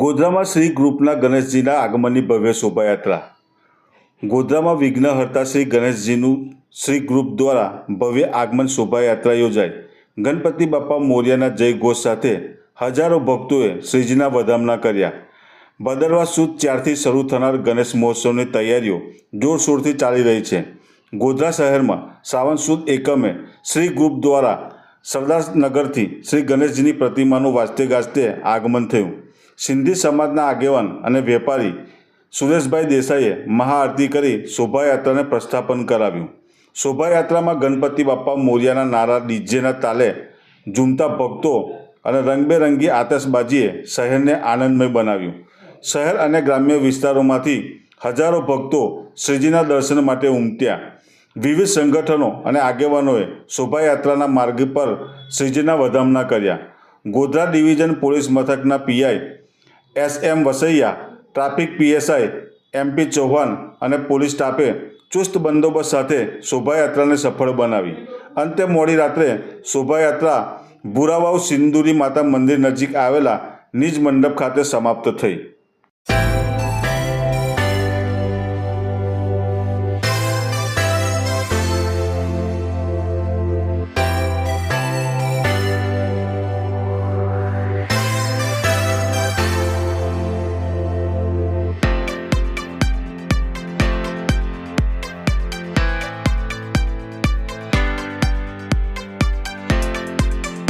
ગોધરામાં શ્રી ગ્રુપના ગણેશજીના આગમનની ભવ્ય શોભાયાત્રા. ગોધરામાં વિઘ્નહર્તા શ્રી ગણેશજીનું શ્રી ગ્રુપ દ્વારા ભવ્ય આગમન શોભાયાત્રા યોજાઈ. ગણપતિ બાપ્પા મોર્યાના જય ઘોષ સાથે હજારો ભક્તોએ શ્રીજીના વધામણા કર્યા. ભદરવા સુદ ચારથી શરૂ થનાર ગણેશ મહોત્સવની તૈયારીઓ જોરશોરથી ચાલી રહી છે. ગોધરા શહેરમાં સાવન સુદ એકમે શ્રી ગ્રુપ દ્વારા સરદારનગરથી શ્રી ગણેશજીની પ્રતિમાનું વાજતે ગાજતે આગમન થયું. સિંધી સમાજના આગેવાન અને વેપારી સુરેશભાઈ દેસાઈએ મહાઆરતી કરી શોભાયાત્રાને પ્રસ્થાપન કરાવ્યું. શોભાયાત્રામાં ગણપતિ બાપ્પા મોર્યાના નારા ડીજેના તાલે ઝૂમતા ભક્તો અને રંગબેરંગી આતશબાજીએ શહેરને આનંદમય બનાવ્યું. શહેર અને ગ્રામ્ય વિસ્તારોમાંથી હજારો ભક્તો શ્રીજીના દર્શન માટે ઉમટ્યા. વિવિધ સંગઠનો અને આગેવાનોએ શોભાયાત્રાના માર્ગ પર શ્રીજીના વધામણા કર્યા. ગોધરા ડિવિઝન પોલીસ મથકના PI S M Vasaiya, traffic PSI MP Chauhan અને પોલીસ સ્ટાફે ચુસ્ત બંદોબસ્ત સાથે શોભાયાત્રાને સફળ બનાવી. અંતે મોડી રાત્રે શોભાયાત્રા ભૂરાવાવ સિંદુરી માતા મંદિર નજીક આવેલા નિજ મંડપ ખાતે સમાપ્ત થઈ.